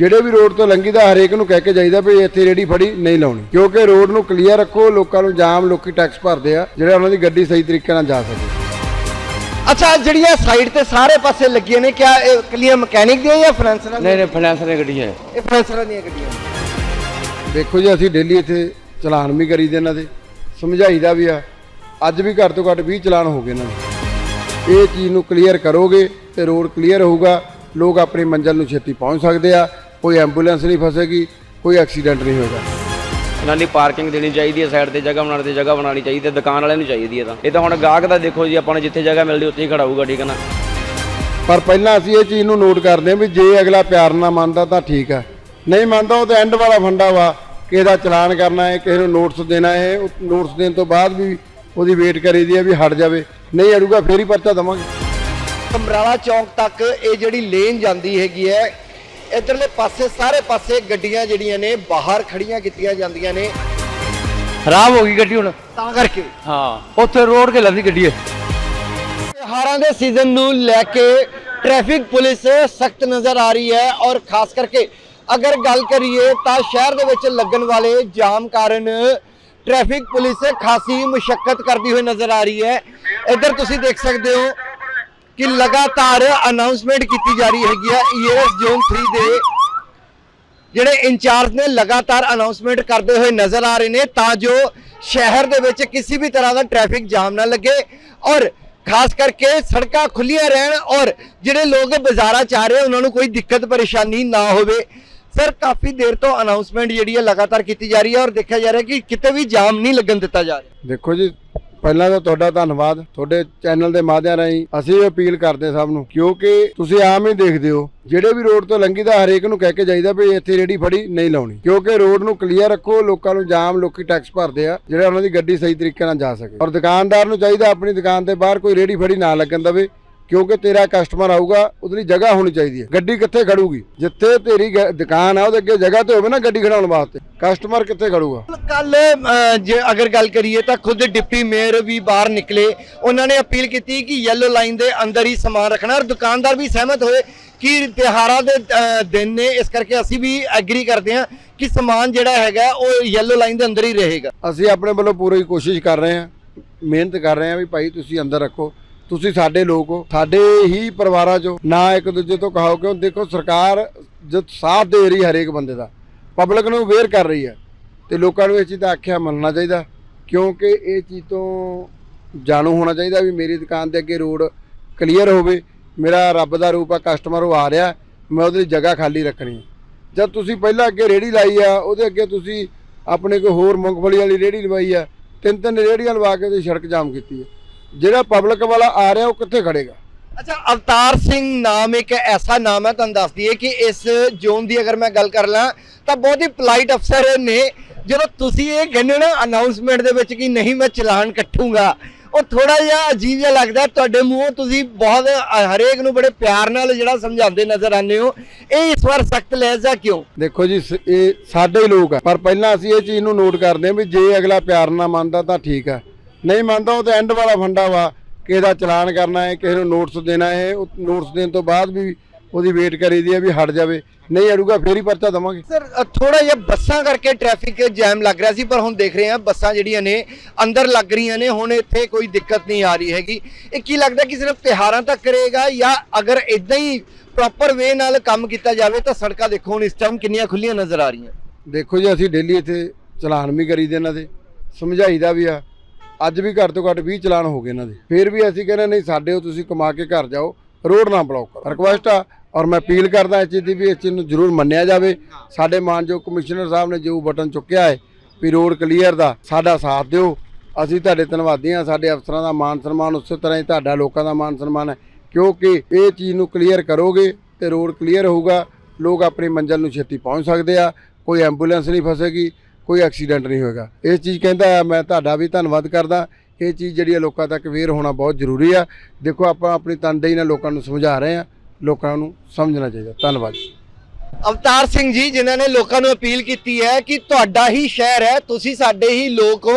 ਜਿਹੜੇ ਵੀ ਰੋਡ ਤੋਂ ਲੰਘੀਦਾ ਹਰੇਕ ਨੂੰ ਕਹਿ ਕੇ ਜਾਈਦਾ ਵੀ ਇੱਥੇ ਰੇੜੀ ਫੜੀ ਨਹੀਂ ਲਾਉਣੀ। ਕਿਉਂਕਿ ਰੋਡ ਨੂੰ ਕਲੀਅਰ ਰੱਖੋ ਲੋਕਾਂ ਨੂੰ ਜਾਮ ਲੋਕੀ ਟੈਕਸ ਭਰਦੇ ਆ ਜਿਹੜਾ ਉਹਨਾਂ ਦੀ ਗੱਡੀ ਸਹੀ ਤਰੀਕੇ ਨਾਲ ਜਾ ਸਕੇ। ਅੱਛਾ ਜਿਹੜੀਆਂ ਸਾਈਡ ਤੇ ਸਾਰੇ ਪਾਸੇ ਲੱਗੀਆਂ ਨੇ ਕਿਆ ਇਹ ਕਲੀਅਰ ਮਕੈਨਿਕ ਦੀਆਂ ਜਾਂ ਫਾਈਨੈਂਸਰਾਂ ਨਹੀਂ ਨਹੀਂ ਫਾਈਨਾਂਸ ਦੀਆਂ ਗੱਡੀਆਂ ਹੈ ਇਹ ਫਾਈਨੈਂਸਰਾਂ ਦੀਆਂ ਗੱਡੀਆਂ। ਦੇਖੋ ਜੀ ਅਸੀਂ ਡੇਲੀ ਇੱਥੇ ਚਲਾਨ ਵੀ ਕਰੀਦੇ ਇਹਨਾਂ ਦੇ। ਸਮਝਾਈਦਾ ਵੀ ਆ। ਅੱਜ ਵੀ ਘੱਟ ਤੋਂ ਘੱਟ 20 ਚਲਾਨ ਹੋ ਗਏ ਇਹਨਾਂ ਦੇ। ਇਹ ਚੀਜ਼ ਨੂੰ ਕਲੀਅਰ ਕਰੋਗੇ ਤੇ ਰੋਡ ਕਲੀਅਰ ਹੋਊਗਾ। ਲੋਕ ਆਪਣੀ ਮੰਜ਼ਿਲ ਨੂੰ ਛੇਤੀ ਪਹੁੰਚ ਸਕਦੇ ਆ। ਕੋਈ ਐਂਬੂਲੈਂਸ ਨਹੀਂ ਫਸੇਗੀ ਕੋਈ ਐਕਸੀਡੈਂਟ ਨਹੀਂ ਹੋਏਗਾ। ਇਹਨਾਂ ਦੀ ਪਾਰਕਿੰਗ ਦੇਣੀ ਚਾਹੀਦੀ ਹੈ ਸਾਈਡ ਤੇ ਜਗ੍ਹਾ ਬਣਾਉਣ ਤੇ ਜਗ੍ਹਾ ਬਣਾਉਣੀ ਚਾਹੀਦੀ ਹੈ ਦੁਕਾਨ ਵਾਲਿਆਂ ਨੂੰ ਚਾਹੀਦੀ ਹੈ ਤਾਂ। ਇਹ ਤਾਂ ਹੁਣ ਗਾਹਕ ਦਾ ਦੇਖੋ ਜੀ ਆਪਾਂ ਨੂੰ ਜਿੱਥੇ ਜਗ੍ਹਾ ਮਿਲਦੀ ਉੱਥੇ ਹੀ ਖੜਾ ਹੋਊਗਾ ਠੀਕ ਹੈ ਨਾ? ਪਰ ਪਹਿਲਾਂ ਅਸੀਂ ਇਹ ਚੀਜ਼ ਨੂੰ ਨੋਟ ਕਰਦੇ ਹਾਂ ਵੀ ਜੇ ਅਗਲਾ ਪਿਆਰ ਨਾਲ ਮੰਨਦਾ ਤਾਂ ਠੀਕ ਹੈ। ਨਹੀਂ ਮੰਨਦਾ ਉਹ ਤਾਂ ਐਂਡ ਵਾਲਾ ਫੰਡਾ ਵਾ ਕਿ ਇਹਦਾ ਚਲਾਨ ਕਰਨਾ ਹੈ ਕਿਸੇ ਨੂੰ ਨੋਟਿਸ ਦੇਣਾ ਹੈ ਉਹ ਨੋਟਿਸ ਦੇਣ ਤੋਂ ਬਾਅਦ ਵੀ ਉਹਦੀ ਵੇਟ ਕਰੀਦੀ ਹੈ ਵੀ ਹਟ ਜਾਵੇ। ਨਹੀਂ ਅੜੂਗਾ ਫੇਰ ਹੀ ਪਰਚਾ ਦਵਾਂਗੇ। ਸਮਰਾਲਾ ਚੌਂਕ ਤੱਕ ਇਹ ਜਿਹੜੀ ਲੇਨ ਜਾਂਦੀ ਹੈਗੀ ਹੈ ਇਧਰਲੇ ਪਾਸੇ ਸਾਰੇ ਪਾਸੇ ਗੱਡੀਆਂ ਜਿਹੜੀਆਂ ਨੇ ਬਾਹਰ ਖੜੀਆਂ ਕੀਤੀਆਂ ਜਾਂਦੀਆਂ ਨੇ। ਖਰਾਬ ਹੋ ਗਈ ਗੱਡੀ ਹੁਣ। ਤਾਂ ਕਰਕੇ। ਹਾਂ ਉੱਥੇ ਰੋਡ ਕੇ ਲੰਦੀ ਗੱਡੀ ਹੈ ਤਿਉਹਾਰਾਂ ਦੇ ਸੀਜ਼ਨ ਨੂੰ ਲੈ ਕੇ ਟ੍ਰੈਫਿਕ ਪੁਲਿਸ ਸਖਤ ਨਜ਼ਰ ਆ ਰਹੀ ਹੈ ਔਰ ਖਾਸ ਕਰਕੇ ਅਗਰ ਗੱਲ ਕਰੀਏ ਤਾਂ ਸ਼ਹਿਰ ਦੇ ਵਿੱਚ ਲੱਗਣ ਵਾਲੇ ਜਾਮ ਕਾਰਨ ਟ੍ਰੈਫਿਕ ਪੁਲਿਸ ਖਾਸੀ ਮੁਸ਼ਕਲ ਕਰਦੀ ਹੋਈ ਨਜ਼ਰ ਆ ਰਹੀ ਹੈ। ਇੱਧਰ ਤੁਸੀਂ ਦੇਖ ਸਕਦੇ ਹੋ ਕਿ ਲਗਾਤਾਰ ਅਨਾਉਂਸਮੈਂਟ ਕੀਤੀ ਜਾ ਰਹੀ ਹੈਗੀ ਹੈ ਈਐਸ ਜ਼ੋਨ 3 ਦੇ ਜਿਹੜੇ ਇੰਚਾਰਜ ਨੇ ਲਗਾਤਾਰ ਅਨਾਉਂਸਮੈਂਟ ਕਰਦੇ ਹੋਏ ਨਜ਼ਰ ਆ ਰਹੇ ਨੇ ਤਾਂ ਜੋ ਸ਼ਹਿਰ ਦੇ ਵਿੱਚ ਕਿਸੇ ਵੀ ਤਰ੍ਹਾਂ ਦਾ ਟ੍ਰੈਫਿਕ ਜਾਮ ਨਾ ਲੱਗੇ ਔਰ ਖਾਸ ਕਰਕੇ ਸੜਕਾਂ ਖੁੱਲੀਆਂ ਰਹਿਣ ਔਰ ਜਿਹੜੇ ਲੋਕ ਬਾਜ਼ਾਰਾਂ ਚ ਆ ਰਹੇ ਉਹਨਾਂ ਨੂੰ ਕੋਈ ਦਿੱਕਤ ਪਰੇਸ਼ਾਨੀ ਨਾ ਹੋਵੇ। ਸਰ ਕਾਫੀ ਦੇਰ ਤੋਂ ਅਨਾਉਂਸਮੈਂਟ ਜਿਹੜੀ ਹੈ ਲਗਾਤਾਰ ਕੀਤੀ ਜਾ ਰਹੀ ਹੈ ਔਰ ਦੇਖਿਆ ਜਾ ਰਿਹਾ ਕਿ ਕਿਤੇ ਵੀ ਜਾਮ ਨਹੀਂ ਲੱਗਣ ਦਿੱਤਾ ਜਾ ਰਿਹਾ। ਦੇਖੋ ਜੀ ਪਹਿਲਾਂ ਤਾਂ ਤੁਹਾਡਾ ਧੰਨਵਾਦ, ਤੁਹਾਡੇ ਚੈਨਲ ਦੇ ਮਾਧਿਅਮ ਰਾਹੀਂ ਅਸੀਂ ਅਪੀਲ ਕਰਦੇ ਸਭ ਨੂੰ, ਕਿਉਂਕਿ ਤੁਸੀਂ ਆਮ ਹੀ ਦੇਖਦੇ ਹੋ, ਜਿਹੜੇ ਵੀ ਰੋਡ ਤੋਂ ਲੰਘੀਦਾ ਹਰੇਕ ਨੂੰ ਕਹਿ ਕੇ ਜਾਈਦਾ ਵੀ ਇੱਥੇ ਰੇੜੀ ਫੜੀ ਨਹੀਂ ਲਾਉਣੀ, ਕਿਉਂਕਿ ਰੋਡ ਨੂੰ ਕਲੀਅਰ ਰੱਖੋ, ਲੋਕਾਂ ਨੂੰ ਜਾਮ, ਲੋਕੀ ਟੈਕਸ ਭਰਦੇ ਆ, ਜਿਹੜਾ ਉਹਨਾਂ ਦੀ ਗੱਡੀ ਸਹੀ ਤਰੀਕੇ ਨਾਲ ਜਾ ਸਕੇ। ਔਰ ਦੁਕਾਨਦਾਰ ਨੂੰ ਚਾਹੀਦਾ ਆਪਣੀ ਦੁਕਾਨ ਦੇ ਬਾਹਰ ਕੋਈ ਰੇੜੀ ਫੜੀ ਨਾ ਲੱਗਣ ਦਵੇ। ਕਿਉਂਕਿ ਤੇਰਾ ਕਸਟਮਰ ਆਊਗਾ ਉਹਦੀ ਜਗ੍ਹਾ ਹੋਣੀ ਚਾਹੀਦੀ ਹੈ। ਗੱਡੀ ਕਿੱਥੇ ਖੜੂਗੀ? ਜਿੱਥੇ ਤੇਰੀ ਦੁਕਾਨ ਆ ਉਹਦੇ ਅੱਗੇ ਜਗ੍ਹਾ ਤੇ ਹੋਵੇ ਨਾ ਗੱਡੀ ਖੜਾਉਣ ਵਾਸਤੇ। ਕਸਟਮਰ ਕਿੱਥੇ ਖੜੂਗਾ? ਕੱਲ ਜੇ ਅਗਰ ਗੱਲ ਕਰੀਏ ਤਾਂ ਖੁਦ ਡਿਪਟੀ ਮੇਅਰ ਵੀ ਬਾਹਰ ਨਿਕਲੇ। ਉਹਨਾਂ ਨੇ ਅਪੀਲ ਕੀਤੀ ਕਿ ਯੈਲੋ ਲਾਈਨ ਦੇ ਅੰਦਰ ਹੀ ਸਮਾਨ ਰੱਖਣਾ। ਔਰ ਦੁਕਾਨਦਾਰ ਵੀ ਸਹਿਮਤ ਹੋਏ ਕਿ ਤਿਉਹਾਰਾਂ ਦੇ ਦਿਨ ਨੇ। ਇਸ ਕਰਕੇ ਅਸੀਂ ਵੀ ਐਗਰੀ ਕਰਦੇ ਹਾਂ ਕਿ ਸਮਾਨ ਜਿਹੜਾ ਹੈਗਾ ਉਹ ਯੈਲੋ ਲਾਈਨ ਦੇ ਅੰਦਰ ਹੀ ਰਹੇਗਾ। ਅਸੀਂ ਆਪਣੇ ਵੱਲੋਂ ਪੂਰੀ ਕੋਸ਼ਿਸ਼ ਕਰ ਰਹੇ ਹਾਂ ਮਿਹਨਤ ਕਰ ਰਹੇ ਹਾਂ ਵੀ ਭਾਈ ਤੁਸੀਂ ਅੰਦਰ ਰੱਖੋ। ਤੁਸੀਂ ਸਾਡੇ ਲੋਕ ਹੋ, ਸਾਡੇ ਹੀ ਪਰਿਵਾਰਾਂ ਚੋਂ ਨਾ ਇੱਕ ਦੂਜੇ ਤੋਂ ਕਹਾਓ ਕਿਉਂ ਦੇਖੋ ਸਰਕਾਰ ਜਦ ਸਾਥ ਦੇ ਰਹੀ ਹਰੇਕ ਬੰਦੇ ਦਾ ਪਬਲਿਕ ਨੂੰ ਅਵੇਅਰ ਕਰ ਰਹੀ ਹੈ ਤੇ ਲੋਕਾਂ ਨੂੰ ਇਹ ਚੀਜ਼ ਦਾ ਆਖਿਆ ਮੰਨਣਾ ਚਾਹੀਦਾ, ਕਿਉਂਕਿ ਇਹ ਚੀਜ਼ ਤੋਂ ਜਾਣੂ ਹੋਣਾ ਚਾਹੀਦਾ ਵੀ ਮੇਰੀ ਦੁਕਾਨ ਦੇ ਅੱਗੇ ਰੋਡ ਕਲੀਅਰ ਹੋਵੇ, ਮੇਰਾ ਰੱਬ ਦਾ ਰੂਪ ਆ ਕਸਟਮਰ ਉਹ ਆ ਰਿਹਾ, ਮੈਂ ਉਹਦੀ ਜਗ੍ਹਾ ਖਾਲੀ ਰੱਖਣੀ ਜਦ ਤੁਸੀਂ ਪਹਿਲਾਂ ਅੱਗੇ ਰੇੜੀ ਲਾਈ ਆ, ਉਹਦੇ ਅੱਗੇ ਤੁਸੀਂ ਆਪਣੇ ਕੋਈ ਹੋਰ ਮੂੰਗਫਲੀ ਵਾਲੀ ਰੇੜੀ ਲਵਾਈ ਆ ਤਿੰਨ ਤਿੰਨ ਰੇੜੀਆਂ ਲਵਾ ਕੇ ਉਹਦੀ ਸੜਕ ਜਾਮ ਕੀਤੀ ਹੈ। ਜਿਹੜਾ ਪਬਲਿਕ ਵਾਲਾ ਆ ਰਿਹਾ ਉਹ ਕਿੱਥੇ ਖੜੇਗਾ? ਅੱਛਾ ਅਵਤਾਰ ਸਿੰਘ ਨਾਮ ਇੱਕ ਐਸਾ ਨਾਮ ਹੈ ਤੁਹਾਨੂੰ ਦੱਸ ਦਈਏ ਕਿ ਇਸ ਜ਼ੋਨ ਦੀ ਅਗਰ ਮੈਂ ਗੱਲ ਕਰ ਲਾਂ ਤਾਂ ਬਹੁਤ ਹੀ ਪੋਲਾਈਟ ਅਫਸਰ ਨੇ। ਜਦੋਂ ਤੁਸੀਂ ਇਹ ਕਹਿੰਦੇ ਹੋ ਨਾ ਅਨਾਉਂਸਮੈਂਟ ਦੇ ਵਿੱਚ ਕਿ ਨਹੀਂ ਮੈਂ ਚਲਾਨ ਕੱਟੂੰਗਾ ਉਹ ਥੋੜਾ ਜਿਹਾ ਅਜੀਬ ਜਿਹਾ ਲੱਗਦਾ। ਤੁਹਾਡੇ ਮੂੰਹੋਂ ਤੁਸੀਂ ਬਹੁਤ ਹਰੇਕ ਨੂੰ ਬੜੇ ਪਿਆਰ ਨਾਲ ਜਿਹੜਾ ਸਮਝਾਉਂਦੇ ਨਜ਼ਰ ਆਉਂਦੇ ਹੋ। ਇਹ ਇਸ ਵਾਰ ਸਖਤ ਲਹਿਜ਼ਾ ਕਿਉਂ? ਦੇਖੋ ਜੀ ਇਹ ਸਾਡੇ ਹੀ ਲੋਕ ਆ ਪਰ ਪਹਿਲਾਂ ਅਸੀਂ ਇਹ ਚੀਜ਼ ਨੂੰ ਨੋਟ ਕਰਦੇ ਹਾਂ ਵੀ ਜੇ ਅਗਲਾ ਪਿਆਰ ਨਾਲ ਮੰਨਦਾ ਤਾਂ ਠੀਕ ਹੈ ਨਹੀਂ ਮੰਨਦਾ ਉਹ ਤਾਂ ਐਂਡ ਵਾਲਾ ਫੰਡਾ ਵਾ ਕਿ ਇਹਦਾ ਚਲਾਨ ਕਰਨਾ ਹੈ ਕਿਸੇ ਨੂੰ ਨੋਟਿਸ ਦੇਣਾ ਹੈ ਉਹ ਨੋਟਿਸ ਦੇਣ ਤੋਂ ਬਾਅਦ ਵੀ ਉਹਦੀ ਵੇਟ ਕਰੀਦੀ ਹੈ ਵੀ ਹਟ ਜਾਵੇ ਨਹੀਂ ਅੜੂਗਾ ਫੇਰ ਹੀ ਪਰਚਾ ਦਵਾਂਗੇ। ਸਰ ਥੋੜਾ ਜਿਹਾ ਬੱਸਾਂ ਕਰਕੇ ਟ੍ਰੈਫਿਕ ਜੈਮ ਲੱਗ ਰਿਹਾ ਸੀ ਪਰ ਹੁਣ ਦੇਖ ਰਹੇ ਹਾਂ ਬੱਸਾਂ ਜਿਹੜੀਆਂ ਨੇ ਅੰਦਰ ਲੱਗ ਰਹੀਆਂ ਨੇ ਹੁਣ ਇੱਥੇ ਕੋਈ ਦਿੱਕਤ ਨਹੀਂ ਆ ਰਹੀ ਹੈਗੀ। ਇਹ ਕੀ ਲੱਗਦਾ ਕਿ ਸਿਰਫ ਤਿਹਾਰਾਂ ਤੱਕ ਕਰੇਗਾ ਜਾਂ ਅਗਰ ਇਦਾਂ ਹੀ ਪ੍ਰੋਪਰ ਵੇ ਨਾਲ ਕੰਮ ਕੀਤਾ ਜਾਵੇ ਤਾਂ ਸੜਕਾਂ ਦੇਖੋ ਹੁਣ ਇਸ ਟਾਈਮ ਕਿੰਨੀਆਂ ਖੁੱਲੀਆਂ ਨਜ਼ਰ ਆ ਰਹੀਆਂ। ਦੇਖੋ ਜੀ ਅਸੀਂ ਡੇਲੀ ਇੱਥੇ ਚਲਾਨ ਵੀ ਕਰੀਦੇ ਇਹਨਾਂ ਦੇ ਸਮਝਾਈਦਾ ਵੀ ਆ। ਅੱਜ ਵੀ ਘੱਟ ਤੋਂ ਘੱਟ 20 ਚਲਾਨ ਹੋ ਗਏ ਇਹਨਾਂ ਦੇ। ਫਿਰ ਵੀ ਅਸੀਂ ਕਹਿੰਦੇ ਨਹੀਂ, ਸਾਡੇ ਉਹ ਤੁਸੀਂ ਕਮਾ ਕੇ ਘਰ ਜਾਓ, ਰੋਡ ਨਾ ਬਲੌਕ ਕਰੋ। ਰਿਕੁਐਸਟ ਆ, ਔਰ ਮੈਂ ਅਪੀਲ ਕਰਦਾ ਇਸ ਚੀਜ਼ ਦੀ ਵੀ ਇਸ ਚੀਜ਼ ਨੂੰ ਜ਼ਰੂਰ ਮੰਨਿਆ ਜਾਵੇ। ਸਾਡੇ ਮਾਨਯੋਗ ਕਮਿਸ਼ਨਰ ਸਾਹਿਬ ਨੇ ਜੋ ਬਟਨ ਚੁੱਕਿਆ ਹੈ ਵੀ ਰੋਡ ਕਲੀਅਰ ਦਾ, ਸਾਡਾ ਸਾਥ ਦਿਓ। ਅਸੀਂ ਤੁਹਾਡੇ ਧੰਨਵਾਦੀ ਹਾਂ, ਸਾਡੇ ਅਫਸਰਾਂ ਦਾ ਮਾਨ ਸਨਮਾਨ ਉਸੇ ਤਰ੍ਹਾਂ ਹੀ ਤੁਹਾਡਾ ਲੋਕਾਂ ਦਾ ਮਾਨ ਸਨਮਾਨ ਹੈ। ਕਿਉਂਕਿ ਇਹ ਚੀਜ਼ ਨੂੰ ਕਲੀਅਰ ਕਰੋਗੇ ਤੇ ਰੋਡ ਕਲੀਅਰ ਹੋਊਗਾ। ਲੋਕ ਆਪਣੀ ਮੰਜ਼ਿਲ ਨੂੰ ਛੇਤੀ ਪਹੁੰਚ ਸਕਦੇ ਆ, ਕੋਈ ਐਂਬੂਲੈਂਸ ਨਹੀਂ ਫਸੇਗੀ। ਕੋਈ ਐਕਸੀਡੈਂਟ ਨਹੀਂ ਹੋਏਗਾ। ਇਸ ਚੀਜ਼ ਕਹਿੰਦਾ ਆ, ਮੈਂ ਤੁਹਾਡਾ ਵੀ ਧੰਨਵਾਦ ਕਰਦਾ। ਇਹ ਚੀਜ਼ ਜਿਹੜੀ ਆ ਲੋਕਾਂ ਤੱਕ ਅਵੇਅਰ ਹੋਣਾ ਬਹੁਤ ਜ਼ਰੂਰੀ ਆ। ਦੇਖੋ ਆਪਾਂ ਆਪਣੀ ਤਨਦੇਹੀ ਨਾਲ ਲੋਕਾਂ ਨੂੰ ਸਮਝਾ ਰਹੇ ਆ। ਲੋਕਾਂ ਨੂੰ ਸਮਝਣਾ ਚਾਹੀਦਾ। ਧੰਨਵਾਦ ਅਵਤਾਰ ਸਿੰਘ ਜੀ, ਜਿਨ੍ਹਾਂ ਨੇ ਲੋਕਾਂ ਨੂੰ ਅਪੀਲ ਕੀਤੀ ਹੈ ਕਿ ਤੁਹਾਡਾ ਹੀ ਸ਼ਹਿਰ ਹੈ, ਤੁਸੀਂ ਸਾਡੇ ਹੀ ਲੋਕ ਹੋ।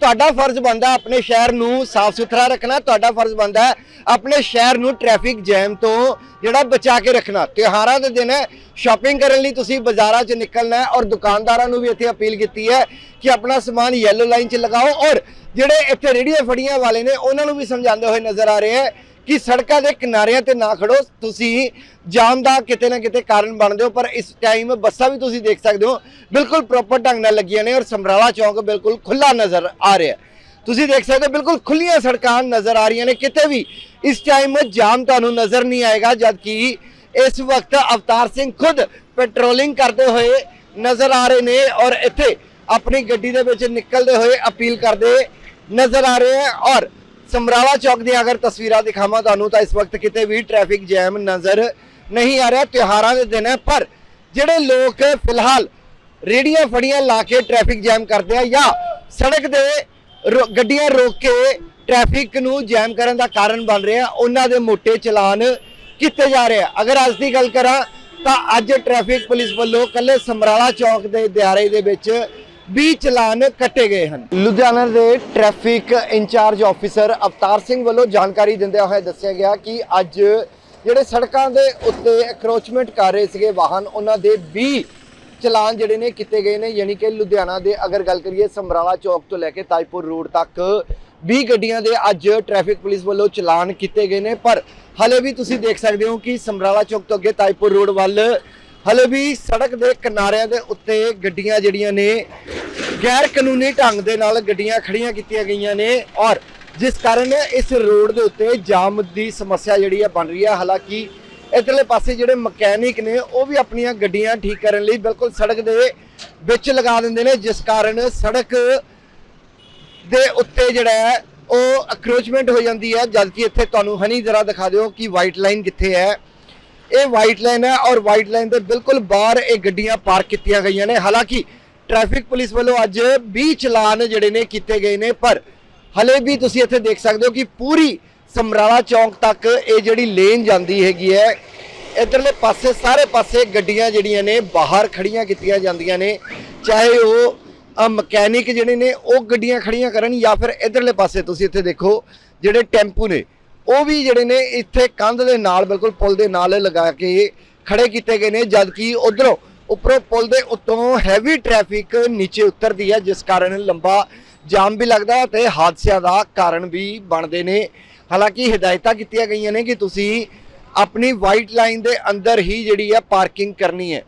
ਤੁਹਾਡਾ ਫਰਜ਼ ਬਣਦਾ ਆਪਣੇ ਸ਼ਹਿਰ ਨੂੰ ਸਾਫ਼ ਸੁਥਰਾ ਰੱਖਣਾ, ਤੁਹਾਡਾ ਫਰਜ਼ ਬਣਦਾ ਆਪਣੇ ਸ਼ਹਿਰ ਨੂੰ ਟ੍ਰੈਫਿਕ ਜੈਮ ਤੋਂ ਜਿਹੜਾ ਬਚਾ ਕੇ ਰੱਖਣਾ। ਤਿਉਹਾਰਾਂ ਦੇ ਦਿਨ ਹੈ ਸ਼ਾਪਿੰਗ ਕਰਨ ਲਈ ਤੁਸੀਂ ਬਾਜ਼ਾਰਾਂ 'ਚ ਨਿਕਲਣਾ ਹੈ ਔਰ ਦੁਕਾਨਦਾਰਾਂ ਨੂੰ ਵੀ ਇੱਥੇ ਅਪੀਲ ਕੀਤੀ ਹੈ ਕਿ ਆਪਣਾ ਸਮਾਨ ਯੈਲੋ ਲਾਈਨ 'ਚ ਲਗਾਓ ਔਰ ਜਿਹੜੇ ਇੱਥੇ ਰੇੜੀਆਂ ਫੜੀਆਂ ਵਾਲੇ ਨੇ, ਉਹਨਾਂ ਨੂੰ ਵੀ ਸਮਝਾਉਂਦੇ ਹੋਏ ਨਜ਼ਰ ਆ ਰਹੇ ਹੈ ਕਿ ਸੜਕਾਂ ਦੇ ਕਿਨਾਰਿਆਂ ਤੇ ਨਾ ਖੜੋ, ਤੁਸੀਂ ਜਾਮ ਦਾ ਕਿਤੇ ਨਾ ਕਿਤੇ ਕਾਰਨ ਬਣਦੇ ਹੋ, ਪਰ ਇਸ ਟਾਈਮ ਬੱਸਾਂ ਵੀ ਤੁਸੀਂ ਦੇਖ ਸਕਦੇ ਹੋ, ਬਿਲਕੁਲ ਪ੍ਰੋਪਰ ਢੰਗ ਨਾਲ ਲੱਗੀਆਂ ਨੇ ਔਰ ਸਮਰਾਲਾ ਚੌਂਕ ਬਿਲਕੁਲ ਖੁੱਲਾ ਨਜ਼ਰ ਆ ਰਿਹਾ ਤੁਸੀਂ ਦੇਖ ਸਕਦੇ ਹੋ, ਬਿਲਕੁਲ ਖੁੱਲੀਆਂ ਸੜਕਾਂ ਨਜ਼ਰ ਆ ਰਹੀਆਂ ਨੇ, ਕਿਤੇ ਵੀ ਇਸ ਟਾਈਮ ਜਾਮ ਤੁਹਾਨੂੰ ਨਜ਼ਰ ਨਹੀਂ ਆਏਗਾ ਜਦ ਕਿ ਇਸ ਵਕਤ ਅਵਤਾਰ ਸਿੰਘ ਖੁਦ ਪੈਟਰੋਲਿੰਗ ਕਰਦੇ ਹੋਏ ਨਜ਼ਰ ਆ ਰਹੇ ਨੇ ਔਰ ਇੱਥੇ ਆਪਣੀ ਗੱਡੀ ਦੇ ਵਿੱਚ ਨਿਕਲਦੇ ਹੋਏ ਅਪੀਲ ਕਰਦੇ ਨਜ਼ਰ ਆ ਰਹੇ ਹੈ ਔਰ ਸਮਰਾਲਾ ਚੌਕ ਦੀਆਂ ਅਗਰ ਤਸਵੀਰਾਂ ਦਿਖਾਵਾਂ ਤੁਹਾਨੂੰ, ਤਾਂ ਇਸ ਵਕਤ ਕਿਤੇ ਵੀ ਟ੍ਰੈਫਿਕ ਜੈਮ ਨਜ਼ਰ ਨਹੀਂ ਆ ਰਿਹਾ, ਤਿਉਹਾਰਾਂ ਦੇ ਦਿਨ ਹੈ, ਪਰ ਜਿਹੜੇ ਲੋਕ ਫਿਲਹਾਲ ਰੇੜੀਆਂ ਫੜੀਆਂ ਲਾ ਕੇ ਟ੍ਰੈਫਿਕ ਜੈਮ ਕਰਦੇ ਆ ਜਾਂ ਸੜਕ ਦੇ ਰੋ- ਗੱਡੀਆਂ ਰੋਕ ਕੇ ਟ੍ਰੈਫਿਕ ਨੂੰ ਜੈਮ ਕਰਨ ਦਾ ਕਾਰਨ ਬਣ ਰਿਹਾ ਉਹਨਾਂ ਦੇ ਮੋٹے ਚਲਾਨ ਕੀਤੇ ਜਾ ਰਹੇ ਆ। ਅਗਰ ਅੱਜ ਦੀ ਗੱਲ ਕਰਾਂ, ਤਾਂ ਅੱਜ ਟ੍ਰੈਫਿਕ ਪੁਲਿਸ ਵੱਲੋਂ ਕੱਲੇ ਸਮਰਾਲਾ ਚੌਕ ਦੇ ਦਿਹਾੜੇ ਦੇ ਵਿੱਚ 20 ਚਲਾਨ ਕੱਟੇ ਗਏ ਹਨ। ਲੁਧਿਆਣਾ ਦੇ traffic incharge officer Avtar Singh ਵੱਲੋਂ ਜਾਣਕਾਰੀ ਦਿੰਦਿਆਂ ਹੋਇਆ ਦੱਸਿਆ ਗਿਆ ਕਿ ਅੱਜ ਜਿਹੜੇ ਸੜਕਾਂ ਦੇ ਉੱਤੇ ਅਕਰੋਚਮੈਂਟ ਕਰ ਰਹੇ ਸੀਗੇ ਵਾਹਨ, ਉਹਨਾਂ ਦੇ 20 ਚਲਾਨ ਜਿਹੜੇ ਨੇ ਕੀਤੇ ਗਏ ਨੇ। ਯਾਨੀ ਕਿ ਲੁਧਿਆਣਾ ਦੇ ਅਗਰ ਗੱਲ ਕਰੀਏ ਸਮਰਾਲਾ ਚੌਕ ਤੋਂ ਲੈ ਕੇ ਤਾਜਪੁਰ ਰੋਡ ਤੱਕ 20 ਗੱਡੀਆਂ ਦੇ ਅੱਜ ਟ੍ਰੈਫਿਕ ਪੁਲਿਸ ਵੱਲੋਂ ਚਲਾਨ ਕੀਤੇ ਗਏ ਨੇ। ਪਰ ਹਲੇ ਵੀ ਤੁਸੀਂ ਦੇਖ ਸਕਦੇ ਹੋ ਕਿ ਸਮਰਾਲਾ ਚੌਕ ਤੋਂ ਅੱਗੇ ਤਾਜਪੁਰ ਰੋਡ ਵੱਲ ਹਲੇ ਵੀ ਸੜਕ ਦੇ ਕਿਨਾਰਿਆਂ ਦੇ ਉੱਤੇ ਗੱਡੀਆਂ ਜਿਹੜੀਆਂ ਨੇ ਗੈਰ ਕਾਨੂੰਨੀ ਢੰਗ ਦੇ ਨਾਲ ਗੱਡੀਆਂ ਖੜੀਆਂ ਕੀਤੀਆਂ ਗਈਆਂ ਨੇ ਔਰ ਜਿਸ ਕਾਰਨ ਇਸ ਰੋਡ ਦੇ ਉੱਤੇ ਜਾਮ ਦੀ ਸਮੱਸਿਆ ਜਿਹੜੀ ਹੈ ਬਣ ਰਹੀ ਹੈ ਹਾਲਾਂਕਿ ਇਧਰਲੇ ਪਾਸੇ ਜਿਹੜੇ ਮਕੈਨਿਕ ਨੇ, ਉਹ ਵੀ ਆਪਣੀਆਂ ਗੱਡੀਆਂ ਠੀਕ ਕਰਨ ਲਈ ਬਿਲਕੁਲ ਸੜਕ ਦੇ ਵਿੱਚ ਲਗਾ ਦਿੰਦੇ ਨੇ, ਜਿਸ ਕਾਰਨ ਸੜਕ ਦੇ ਉੱਤੇ ਜਿਹੜਾ ਹੈ, ਉਹ ਅਕਰੋਚਮੈਂਟ ਹੋ ਜਾਂਦੀ ਹੈ। ਜਦਕਿ ਇੱਥੇ ਤੁਹਾਨੂੰ ਹਨੀ ਜ਼ਰਾ ਦਿਖਾ ਦਿਓ ਕਿ ਵਾਈਟ ਲਾਈਨ ਕਿੱਥੇ ਹੈ। ਇਹ ਵਾਈਟ ਲਾਈਨ ਹੈ ਔਰ ਵਾਈਟ ਲਾਈਨ ਦੇ ਬਿਲਕੁਲ ਬਾਹਰ ਇਹ ਗੱਡੀਆਂ ਪਾਰਕ ਕੀਤੀਆਂ ਗਈਆਂ ਨੇ। ਹਾਲਾਂਕਿ ਟ੍ਰੈਫਿਕ ਪੁਲਿਸ ਵੱਲੋਂ ਅੱਜ 20 ਚਲਾਨ ਜਿਹੜੇ ਨੇ ਕੀਤੇ ਗਏ ਨੇ, ਪਰ ਹਲੇ ਵੀ ਤੁਸੀਂ ਇੱਥੇ ਦੇਖ ਸਕਦੇ ਹੋ ਕਿ ਪੂਰੀ ਸਮਰਾਲਾ ਚੌਂਕ ਤੱਕ ਇਹ ਜਿਹੜੀ ਲੇਨ ਜਾਂਦੀ ਹੈਗੀ ਹੈ, ਇਧਰਲੇ ਪਾਸੇ ਸਾਰੇ ਪਾਸੇ ਗੱਡੀਆਂ ਜਿਹੜੀਆਂ ਨੇ ਬਾਹਰ ਖੜੀਆਂ ਕੀਤੀਆਂ ਜਾਂਦੀਆਂ ਨੇ। ਚਾਹੇ ਉਹ ਮਕੈਨਿਕ ਜਿਹੜੇ ਨੇ, ਉਹ ਗੱਡੀਆਂ ਖੜੀਆਂ ਕਰਨ ਜਾਂ ਫਿਰ ਇਧਰਲੇ ਪਾਸੇ ਤੁਸੀਂ ਇੱਥੇ ਦੇਖੋ, ਜਿਹੜੇ ਟੈਂਪੂ ਨੇ ਉਹ ਵੀ ਜਿਹੜੇ ਨੇ ਇੱਥੇ ਕੰਧ ਦੇ ਨਾਲ, ਬਿਲਕੁਲ ਪੁਲ ਦੇ ਨਾਲ ਲਗਾ ਕੇ ਖੜੇ ਕੀਤੇ ਗਏ ਨੇ ਜਦ ਕਿ ਉਧਰੋਂ ਉੱਪਰੋਂ ਪੁਲ ਦੇ ਉੱਤੋਂ ਹੈਵੀ ਟ੍ਰੈਫਿਕ ਨੀਚੇ ਉਤਰਦੀ ਹੈ, ਜਿਸ ਕਾਰਨ ਲੰਬਾ ਜਾਮ ਵੀ ਲੱਗਦਾ ਹੈ ਤੇ ਹਾਦਸਿਆਂ ਦਾ ਕਾਰਨ ਵੀ ਬਣਦੇ ਨੇ। ਹਾਲਾਂਕਿ ਹਦਾਇਤਾਂ ਕੀਤੀਆਂ ਗਈਆਂ ਨੇ ਕਿ ਤੁਸੀਂ ਆਪਣੀ ਵਾਈਟ ਲਾਈਨ ਦੇ ਅੰਦਰ ਹੀ ਜਿਹੜੀ ਹੈ ਪਾਰਕਿੰਗ ਕਰਨੀ ਹੈ।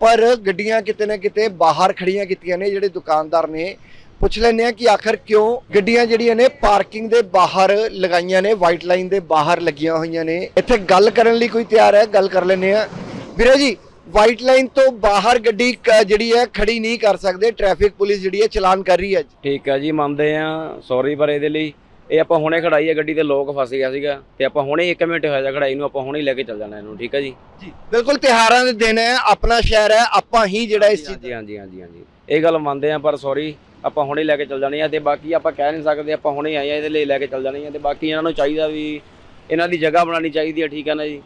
ਪਰ ਗੱਡੀਆਂ ਕਿਤੇ ਨਾ ਕਿਤੇ ਬਾਹਰ ਖੜੀਆਂ ਕੀਤੀਆਂ ਨੇ, ਜਿਹੜੇ ਦੁਕਾਨਦਾਰ ਨੇ ਪੁੱਛ ਲੈਂਦੇ ਆ ਕਿ ਆਖਰ ਕਿਉਂ ਗੱਡੀਆਂ ਜਿਹੜੀਆਂ ਨੇ ਪਾਰਕਿੰਗ ਦੇ ਬਾਹਰ ਲਗਾਈਆਂ ਨੇ ਵਾਈਟ ਲਾਈਨ ਦੇ ਬਾਹਰ ਲੱਗੀਆਂ ਹੋਈਆਂ ਨੇ। ਇੱਥੇ ਗੱਲ ਕਰਨ ਲਈ ਕੋਈ ਤਿਆਰ ਹੈ? ਗੱਲ ਕਰ ਲੈਂਦੇ ਆ ਵੀਰੇ ਜੀ ਵਾਈਟ ਲਾਈਨ ਤੋਂ ਬਾਹਰ ਗੱਡੀ ਜਿਹੜੀ ਹੈ ਖੜੀ ਨਹੀਂ ਕਰ ਸਕਦੇ। ਟ੍ਰੈਫਿਕ ਪੁਲਿਸ ਜਿਹੜੀ ਹੈ ਚਲਾਨ ਕਰ ਰਹੀ ਹੈ ਠੀਕ ਹੈ ਜੀ ਮੰਨਦੇ ਆ ਸੌਰੀ ਪਰ ਇਹਦੇ ਲਈ ਇਹ ਆਪਾਂ ਹੁਣੇ ਖੜਾਈ ਹੈ ਗੱਡੀ ਤੇ ਲੋਕ ਫਸ ਗਿਆ ਸੀਗਾ ਤੇ ਆਪਾਂ ਹੁਣੇ 1 ਮਿੰਟ ਹੋਇਆ ਜਾ ਖੜਾਈ ਨੂੰ ਆਪਾਂ ਹੁਣੇ ਲੈ ਕੇ ਚੱਲ ਜਾਣਾ ਇਹਨੂੰ ਠੀਕ ਹੈ ਜੀ? ਜੀ ਬਿਲਕੁਲ ਤਿਹਾਰਾਂ ਦੇ ਦਿਨ ਹੈ ਆਪਣਾ ਸ਼ਹਿਰ ਹੈ ਆਪਾਂ ਹੀ ਜਿਹੜਾ ਇਸ ਚੀਜ਼ ਹਾਂਜੀ ਹਾਂਜੀ ਹਾਂਜੀ ਹਾਂਜੀ। ਇਹ ਗੱਲ ਮੰਨਦੇ ਆ ਪਰ ਸੌਰੀ ਆਪਾਂ ਹੁਣੇ ਲੈ ਕੇ ਚੱਲ ਜਾਣੀ ਆ ਤੇ ਬਾਕੀ ਆਪਾਂ ਕਹਿ ਨਹੀਂ ਸਕਦੇ, ਆਪਾਂ ਹੁਣੇ ਆਏ ਆ ਇਹਦੇ ਲਈ ਲੈ ਕੇ ਚੱਲ ਜਾਣੇ ਆ ਤੇ ਬਾਕੀ ਇਹਨਾਂ ਨੂੰ ਚਾਹੀਦਾ ਵੀ ਇਹਨਾਂ ਦੀ ਜਗ੍ਹਾ ਬਣਾਉਣੀ ਚਾਹੀਦੀ ਹੈ, ਠੀਕ ਹੈ ਨਾ ਜੀ?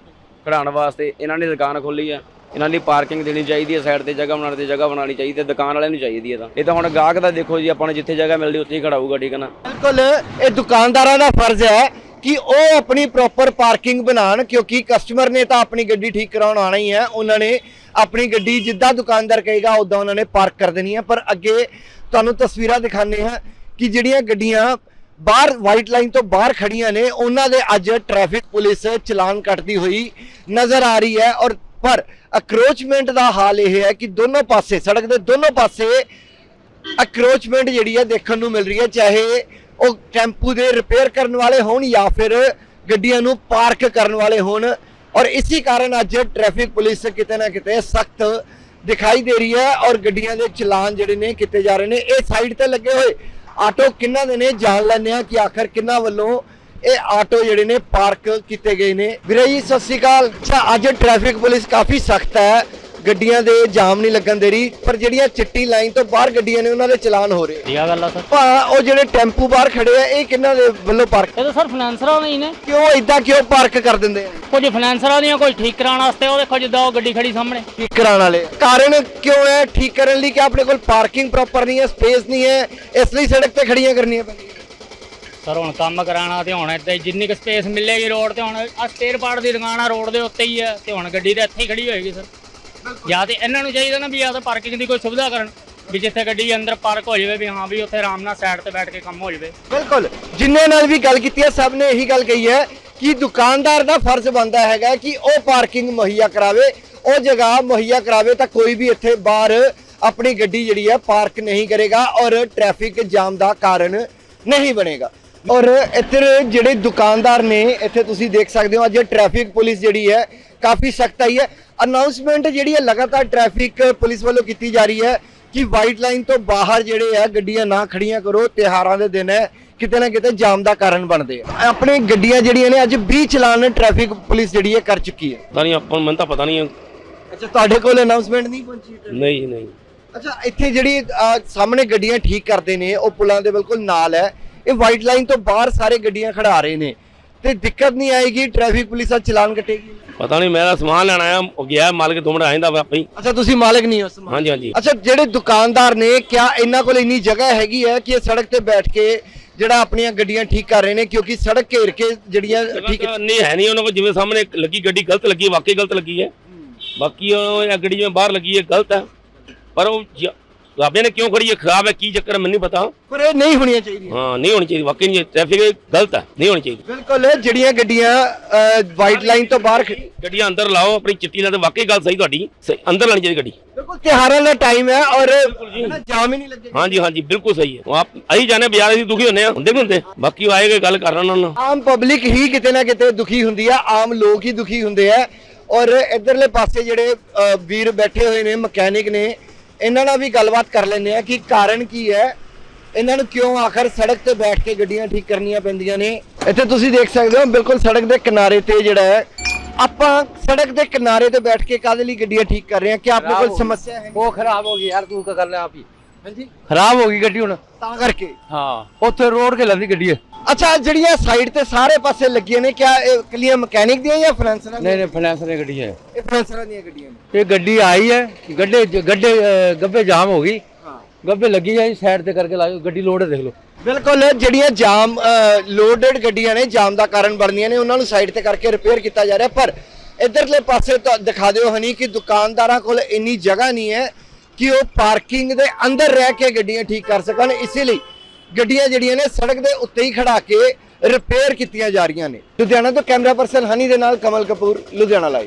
ਖੜਾਉਣ ਵਾਸਤੇ ਇਹਨਾਂ ਨੇ ਦੁਕਾਨ ਖੋਲੀ ਆ ਇਹਨਾਂ ਦੀ ਪਾਰਕਿੰਗ ਦੇਣੀ ਚਾਹੀਦੀ ਹੈ, ਸਾਈਡ ਤੇ ਜਗ੍ਹਾ ਬਣਾਉਣ ਤੇ ਜਗ੍ਹਾ ਬਣਾਉਣੀ ਚਾਹੀਦੀ ਹੈ, ਦੁਕਾਨ ਵਾਲਿਆਂ ਨੂੰ ਚਾਹੀਦੀ ਹੈ ਤਾਂ। ਇਹ ਤਾਂ ਹੁਣ ਗਾਹਕ ਦਾ ਦੇਖੋ ਜੀ, ਆਪਾਂ ਨੂੰ ਜਿੱਥੇ ਜਗ੍ਹਾ ਮਿਲਦੀ ਉੱਥੇ ਹੀ ਖੜਾਊਗਾ, ਠੀਕ ਹੈ ਨਾ? ਬਿਲਕੁਲ, ਇਹ ਦੁਕਾਨਦਾਰਾਂ ਦਾ ਫਰਜ਼ ਹੈ ਕਿ ਉਹ ਆਪਣੀ ਪ੍ਰੋਪਰ ਪਾਰਕਿੰਗ ਬਣਾਉਣ, ਕਿਉਂਕਿ ਕਸਟਮਰ ਨੇ ਤਾਂ ਆਪਣੀ ਗੱਡੀ ਠੀਕ ਕਰਾਉਣ ਆਣਾ ਹੀ ਹੈ, ਉਹਨਾਂ ਨੇ ਆਪਣੀ ਗੱਡੀ ਜਿੱਦਾਂ ਦੁਕਾਨਦਾਰ ਕਹੇਗਾ ਉਦਾਂ ਉਹਨਾਂ ਨੇ ਪਾਰਕ ਕਰ ਦੇਣੀ ਹੈ ਪਰ ਅੱਗੇ ਤੁਹਾਨੂੰ ਤਸਵੀਰਾਂ ਦਿਖਾਣੇ ਹਾਂ ਕਿ ਜਿਹੜੀਆਂ ਗੱਡੀਆਂ ਬਾਹਰ ਵਾਈਟ ਲਾਈਨ ਤੋਂ ਬਾਹਰ ਖੜੀਆਂ ਨੇ, ਉਹਨਾਂ ਦੇ ਅੱਜ ਟ੍ਰੈਫਿਕ ਪੁਲਿਸ ਚਲਾਨ ਕੱਟਦੀ ਹੋਈ ਨਜ਼ਰ ਆ ਰਹੀ ਹੈ ਔਰ ਪਰ ਅਕਰੋਚਮੈਂਟ ਦਾ ਹਾਲ ਇਹ ਹੈ ਕਿ ਦੋਨੋਂ ਪਾਸੇ, ਸੜਕ ਦੇ ਦੋਨੋਂ ਪਾਸੇ ਅਕਰੋਚਮੈਂਟ ਜਿਹੜੀ ਹੈ ਦੇਖਣ ਨੂੰ ਮਿਲ ਰਹੀ ਹੈ, ਚਾਹੇ ਉਹ ਟੈਂਪੂ ਦੇ ਰਿਪੇਅਰ ਕਰਨ ਵਾਲੇ ਹੋਣ ਜਾਂ ਫਿਰ ਗੱਡੀਆਂ ਨੂੰ ਪਾਰਕ ਕਰਨ ਵਾਲੇ ਹੋਣ। ਔਰ ਇਸੇ ਕਾਰਨ ਅੱਜ ਟ੍ਰੈਫਿਕ ਪੁਲਿਸ ਕਿਤੇ ਨਾ ਕਿਤੇ ਸਖਤ ਦਿਖਾਈ ਦੇ ਰਹੀ ਹੈ ਔਰ ਗੱਡੀਆਂ ਦੇ ਚਲਾਨ ਜਿਹੜੇ ਨੇ ਕੀਤੇ ਜਾ ਰਹੇ ਨੇ ਇਹ ਸਾਈਡ ਤੇ ਲੱਗੇ ਹੋਏ ਆਟੋ ਕਿੰਨਾ ਦੇ ਨੇ ਜਾਣ ਲੈਂਦੇ ਆ ਕਿ ਆਖਰ ਕਿੰਨਾ ਵੱਲੋਂ ਇਹ ਆਟੋ ਜਿਹੜੇ ਨੇ ਪਾਰਕ ਕੀਤੇ ਗਏ ਨੇ ਵੀਰੇ ਜੀ ਸਤਿ ਸ਼੍ਰੀ ਅਕਾਲ ਅੱਛਾ ਅੱਜ ਟ੍ਰੈਫਿਕ ਪੁਲਿਸ ਕਾਫੀ ਸਖਤ ਹੈ ਗੱਡੀਆਂ ਦੇ ਜਾਮ ਨਹੀਂ ਲੱਗਣ ਦੇ ਰਹੀ ਪਰ ਜਿਹੜੀਆਂ ਚਿੱਟੀ ਲਾਈਨ ਤੋਂ ਬਾਹਰ ਗੱਡੀਆਂ ਨੇ ਉਹਨਾਂ ਦੇ ਚਲਾਨ ਹੋ ਰਹੇ। ਵਧੀਆ ਗੱਲ ਆ ਸਰ? ਭਾ ਉਹ ਜਿਹੜੇ ਟੈਂਪੂ ਬਾਹਰ ਖੜੇ ਆ ਇਹ ਕਿਹਨਾਂ ਦੇ ਵੱਲੋਂ ਪਾਰਕ ਇਹ ਤਾਂ ਸਰ ਫਾਈਨੈਂਸਰਾਂ ਦੇ ਹੀ ਨੇ। ਕਿਉਂ ਇਦਾਂ ਕਿਉਂ ਪਾਰਕ ਕਰ ਦਿੰਦੇ ਆ? ਕੁਝ ਫਾਈਨੈਂਸਰਾਂ ਦੀਆਂ ਕੁਝ ਠੀਕ ਕਰਾਉਣ ਵਾਸਤੇ ਉਹ ਦੇਖੋ ਜਿੱਦਾਂ ਉਹ ਗੱਡੀ ਖੜੀ ਸਾਹਮਣੇ। ਠੀਕ ਕਰਾਉਣ ਵਾਲੇ ਕਾਰਨ ਕਿਉਂ ਹੈ? ਠੀਕ ਕਰਨ ਲਈ ਕਿ ਆਪਣੇ ਕੋਲ ਪਾਰਕਿੰਗ ਪ੍ਰੋਪਰ ਨਹੀਂ ਹੈ ਸਪੇਸ ਨਹੀਂ ਹੈ ਇਸ ਲਈ ਸੜਕ ਤੇ ਖੜੀਆਂ ਕਰਨੀਆਂ ਪੈਂਦੀਆਂ। ਸਰ ਹੁਣ ਕੰਮ ਕਰਾਣਾ ਤੇ ਹੁਣ ਇੱਥੇ ਜਿੰਨੀ ਕੁ ਸਪੇਸ ਮਿਲੇਗੀ ਰੋਡ ਤੇ ਹੁਣ ਆ ਸਪੇਅਰ ਪਾਰਟ ਦੀ ਦੁਕਾਨ ਆ ਰੋਡ ਦੇ ਉੱਤੇ ਹੀ ਹੈ ਤੇ ਹੁਣ ਗੱਡੀ ਤਾਂ ਇੱਥੇ ਹੀ ਖੜੀ ਹੋਏਗੀ ਸਰ। ਜਾਂ ਤੇ ਇਹਨਾਂ ਨੂੰ ਚਾਹੀਦਾ ਨਾ ਵੀ ਜਾਂ ਤਾਂ ਪਾਰਕਿੰਗ ਦੀ ਕੋਈ ਸੁਵਿਧਾ ਕਰਨ ਵੀ ਜਿੱਥੇ ਗੱਡੀ ਅੰਦਰ ਪਾਰਕ ਹੋ ਜਾਵੇ ਵੀ ਹਾਂ ਵੀ ਉੱਥੇ ਆਰਾਮ ਨਾਲ ਸਾਈਡ ਤੇ ਬੈਠ ਕੇ ਕੰਮ ਹੋ ਜਾਵੇ। ਬਿਲਕੁਲ। ਜਿੰਨੇ ਨਾਲ ਵੀ ਗੱਲ ਕੀਤੀ ਹੈ ਸਭ ਨੇ ਇਹੀ ਗੱਲ ਕਹੀ ਹੈ ਕਿ ਦੁਕਾਨਦਾਰ ਦਾ ਫਰਜ਼ ਬਣਦਾ ਹੈਗਾ ਕਿ ਉਹ ਪਾਰਕਿੰਗ ਮੁਹੱਈਆ ਕਰਾਵੇ ਉਹ ਜਗ੍ਹਾ ਮੁਹੱਈਆ ਕਰਾਵੇ ਤਾਂ ਕੋਈ ਵੀ ਇੱਥੇ ਬਾਹਰ ਆਪਣੀ ਗੱਡੀ ਜਿਹੜੀ ਹੈ ਪਾਰਕ ਨਹੀਂ ਕਰੇਗਾ ਔਰ ਟ੍ਰੈਫਿਕ ਜਾਮ ਦਾ ਕਾਰਨ ਨਹੀਂ ਬਣੇਗਾ। ਔਰ ਇੱਧਰ ਜਿਹੜੇ ਦੁਕਾਨਦਾਰ ਨੇ ਇੱਥੇ ਤੁਸੀਂ ਦੇਖ ਸਕਦੇ ਹੋ ਅੱਜ ਟ੍ਰੈਫਿਕ ਪੁਲਿਸ ਜਿਹੜੀ ਹੈ ਕਾਫੀ ਸਖਤ ਆਈ ਹੈ। ਅਨਾਉਂਸਮੈਂਟ ਜਿਹੜੀ ਹੈ ਲਗਾਤਾਰ ਟ੍ਰੈਫਿਕ ਪੁਲਿਸ ਵੱਲੋਂ ਕੀਤੀ ਜਾ ਰਹੀ ਹੈ ਕਿ ਵਾਈਟ ਲਾਈਨ ਤੋਂ ਬਾਹਰ ਜਿਹੜੇ ਆ ਗੱਡੀਆਂ ਨਾ ਖੜੀਆਂ ਕਰੋ ਤਿਹਾਰਾਂ ਦੇ ਦਿਨ ਹੈ ਕਿਤੇ ਨਾ ਕਿਤੇ ਜਾਮ ਦਾ ਕਾਰਨ ਬਣਦੇ ਆ। ਆਪਣੇ ਗੱਡੀਆਂ ਜਿਹੜੀਆਂ ਨੇ ਅੱਜ 20 ਚਲਾਨ ਟ੍ਰੈਫਿਕ ਪੁਲਿਸ ਜਿਹੜੀ ਹੈ ਕਰ ਚੁੱਕੀ ਹੈ। ਪਤਾ ਨਹੀਂ ਆਪਾਂ ਨੂੰ ਮੈਨੂੰ ਤਾਂ ਪਤਾ ਨਹੀਂ। ਅੱਛਾ ਤੁਹਾਡੇ ਕੋਲ ਅਨਾਉਂਸਮੈਂਟ ਨਹੀਂ ਪਹੁੰਚੀ ਨਹੀਂ ਨਹੀਂ। ਅੱਛਾ ਇੱਥੇ ਜਿਹੜੀ ਸਾਹਮਣੇ ਗੱਡੀਆਂ ਠੀਕ ਕਰਦੇ ਨੇ ਉਹ ਪੁਲਾਂ ਦੇ ਬਿਲਕੁਲ ਨਾਲ ਹੈ। ਇਹ ਵਾਈਟ ਲਾਈਨ ਤੋਂ ਬਾਹਰ ਸਾਰੇ ਗੱਡੀਆਂ ਖੜਾ ਰਹੇ ਨੇ। ਤੇ ਦਿੱਕਤ ਨਹੀਂ ਆਏਗੀ ਟ੍ਰੈਫਿਕ ਪੁਲਿਸ ਆ ਚਲਾਨ ਕੱਟੇਗੀ? ਪਤਾ ਨਹੀਂ ਮੈਂ ਤਾਂ ਸਮਾਨ ਲੈਣ ਆਇਆ ਉਹ ਗਿਆ ਮਾਲਕ ਦੋ ਮਿੰਟ ਆ ਜਾਂਦਾ ਵਾ ਆਪੇ ਅੱਛਾ ਤੁਸੀਂ ਮਾਲਕ ਨਹੀਂ ਹੋ ਉਸ ਹਾਂਜੀ ਹਾਂਜੀ। ਅੱਛਾ ਜਿਹੜੇ ਦੁਕਾਨਦਾਰ ਨੇ ਕਿਆ ਇਹਨਾਂ ਕੋਲ ਇੰਨੀ ਜਗ੍ਹਾ ਹੈਗੀ ਹੈ ਕਿ ਇਹ ਸੜਕ ਤੇ ਬੈਠ ਕੇ ਜਿਹੜਾ ਆਪਣੀਆਂ ਗੱਡੀਆਂ ਠੀਕ ਕਰ ਰਹੇ ਨੇ ਕਿਉਂਕਿ ਸੜਕ ਘੇਰ ਕੇ ਜਿਹੜੀਆਂ ਠੀਕ ਨਹੀਂ ਹੈ ਨਹੀਂ ਉਹਨਾਂ ਕੋਲ ਜਿਵੇਂ ਸਾਹਮਣੇ ਲੱਗੀ ਗੱਡੀ ਗਲਤ ਲੱਗੀ ਵਾਕਈ ਗਲਤ ਲੱਗੀ ਹੈ। ਬਾਕੀ ਉਹ ਇਹ ਗੱਡੀ ਜਿਵੇਂ ਬਾਹਰ ਲੱਗੀ ਹੈ ਗਲਤ ਹੈ। ਪਰ ਉਹ ਰਾਬੇ ਨੇ ਕਿਉਂ ਖੜੀ ਹੈ? ਖਰਾਬ ਹੈ ਕੀ ਚੱਕਰ ਮੈਨੂੰ ਪਤਾ। ਪਰ ਇਹ ਨਹੀਂ ਹੋਣੀਆਂ ਚਾਹੀਦੀਆਂ। ਹਾਂ ਨਹੀਂ ਹੋਣੀ ਚਾਹੀਦੀ। ਵਾਕਈ ਨਹੀਂ ਟ੍ਰੈਫਿਕ ਗਲਤ ਹੈ ਨਹੀਂ ਹੋਣੀ ਚਾਹੀਦੀ। ਬਿਲਕੁਲ ਜਿਹੜੀਆਂ ਗੱਡੀਆਂ ਵਾਈਟ ਲਾਈਨ ਤੋਂ ਬਾਹਰ ਗੱਡੀਆਂ ਅੰਦਰ ਲਾਓ ਆਪਣੀ ਚਿੱਟੀ ਨਾਲ ਤੇ ਵਾਕਈ ਗੱਲ ਸਹੀ ਤੁਹਾਡੀ। ਸਹੀ ਅੰਦਰ ਲਾਣੀ ਚਾਹੀਦੀ ਗੱਡੀ। ਬਿਲਕੁਲ ਤਿਹਾਰਾਂ ਦਾ ਟਾਈਮ ਹੈ ਔਰ ਨਾ ਜਾਮ ਹੀ ਨਹੀਂ ਲੱਗੇਗਾ ਹਾਂਜੀ ਹਾਂਜੀ ਬਿਲਕੁਲ ਸਹੀ ਹੈ। ਉਹ ਆਪ ਅਸੀਂ ਜਾਣੇ ਬਾਜ਼ਾਰ ਅਸੀਂ ਦੁਖੀ ਹੁੰਦੇ ਆ ਹੁੰਦੇ ਵੀ ਹੁੰਦੇ। ਬਾਕੀ ਉਹ ਆਏਗੇ ਗੱਲ ਕਰ ਉਹਨਾਂ ਨਾਲ। ਆਮ ਪਬਲਿਕ ਹੀ ਕਿਤੇ ਨਾ ਕਿਤੇ ਦੁਖੀ ਹੁੰਦੀ ਆ ਆਮ ਲੋਕ ਹੀ ਦੁਖੀ ਹੁੰਦੇ ਆ। ਔਰ ਇਧਰਲੇ ਪਾਸੇ ਜਿਹੜੇ ਅ, ਵੀਰ ਬੈਠੇ ਹੋਏ ਨੇ ਮਕੈਨਿਕ ਨੇ ਇਹਨਾਂ ਨਾਲ ਵੀ ਗੱਲਬਾਤ ਕਰ ਲੈਂਦੇ ਆ ਕਿ ਕਾਰਨ ਕੀ ਹੈ। ਇਹਨਾਂ ਨੂੰ ਕਿਉਂ ਆਖਰ ਸੜਕ ਤੇ ਬੈਠ ਕੇ ਗੱਡੀਆਂ ਠੀਕ ਕਰਨੀਆਂ ਪੈਂਦੀਆਂ ਨੇ? ਇੱਥੇ ਤੁਸੀਂ ਦੇਖ ਸਕਦੇ ਹੋ ਬਿਲਕੁਲ ਸੜਕ ਦੇ ਕਿਨਾਰੇ ਤੇ ਜਿਹੜਾ ਹੈ ਆਪਾਂ ਸੜਕ ਦੇ ਕਿਨਾਰੇ ਤੇ ਬੈਠ ਕੇ ਕਾਦੇ ਲਈ ਗੱਡੀਆਂ ਠੀਕ ਕਰ ਰਹੇ ਹਾਂ? ਕਿ ਆਪਣੇ ਕੋਲ ਸਮੱਸਿਆ ਹੈ ਉਹ ਖਰਾਬ ਹੋ ਗਈ ਯਾਰ ਤੂੰ ਕੀ ਕਰ ਲਿਆ ਆਪ ਹੀ। ਹਾਂਜੀ। ਖਰਾਬ ਹੋ ਗਈ ਗੱਡੀ ਹੁਣ। ਤਾਂ ਕਰਕੇ? ਹਾਂ ਉੱਥੇ ਰੋਡ ਕੇ ਲੰਦੀ ਗੱਡੀ ਹੈ ਅੱਛਾ ਜਿਹੜੀਆਂ ਸਾਈਡ ਤੇ ਸਾਰੇ ਪਾਸੇ ਲੱਗੀਆਂ ਨੇ ਕਿਆ ਇਹ ਕਲੀਆਂ ਮਕੈਨਿਕ ਦੀਆਂ ਜਾਂ ਫਾਈਨੈਂਸਰਾਂ ਨਹੀਂ ਨਹੀਂ ਫਾਈਨੈਂਸ ਦੀ ਗੱਡੀ ਹੈ ਇਹ ਫਾਈਨੈਂਸਰਾਂ ਦੀਆਂ ਗੱਡੀਆਂ ਨੇ। ਇਹ ਗੱਡੀ ਆਈ ਹੈ ਗੱਡੇ ਗੱਡੇ ਗੱਬੇ ਜਾਮ ਹੋ ਗਈ। ਹਾਂ। ਗੱਬੇ ਲੱਗੀ ਹੈ ਸਾਈਡ ਤੇ ਕਰਕੇ ਲਾਓ ਗੱਡੀ ਲੋਡ ਹੈ ਦੇਖ ਲਓ। ਬਿਲਕੁਲ ਜਿਹੜੀਆਂ ਜਾਮ ਲੋਡਡ ਗੱਡੀਆਂ ਨੇ ਜਾਮ ਦਾ ਕਾਰਨ ਬਣਦੀਆਂ ਨੇ ਉਹਨਾਂ ਨੂੰ ਸਾਈਡ ਤੇ ਕਰਕੇ ਰਿਪੇਅਰ ਕੀਤਾ ਜਾ ਰਿਹਾ ਪਰ ਇਧਰਲੇ ਪਾਸੇ ਤਾਂ ਦਿਖਾ ਦਿਓ ਹਨੀ ਕਿ ਦੁਕਾਨਦਾਰਾਂ ਕੋਲ ਇੰਨੀ ਜਗ੍ਹਾ ਨਹੀਂ ਹੈ ਕਿ ਉਹ ਪਾਰਕਿੰਗ ਦੇ ਅੰਦਰ ਰਹਿ ਕੇ ਗੱਡੀਆਂ ਠੀਕ ਕਰ ਸਕਣ। ਇਸੇ ਲਈ ਗੱਡੀਆਂ ਜਿਹੜੀਆਂ ਨੇ ਸੜਕ ਦੇ ਉੱਤੇ ਹੀ ਖੜਾ ਕੇ ਰਿਪੇਅਰ ਕੀਤੀਆਂ ਜਾ ਰਹੀਆਂ ਨੇ। ਲੁਧਿਆਣਾ ਤੋਂ ਕੈਮਰਾ ਪਰਸਨ ਹਨੀ ਦੇ ਨਾਲ ਕਮਲ ਕਪੂਰ, ਲੁਧਿਆਣਾ ਲਾਈਵ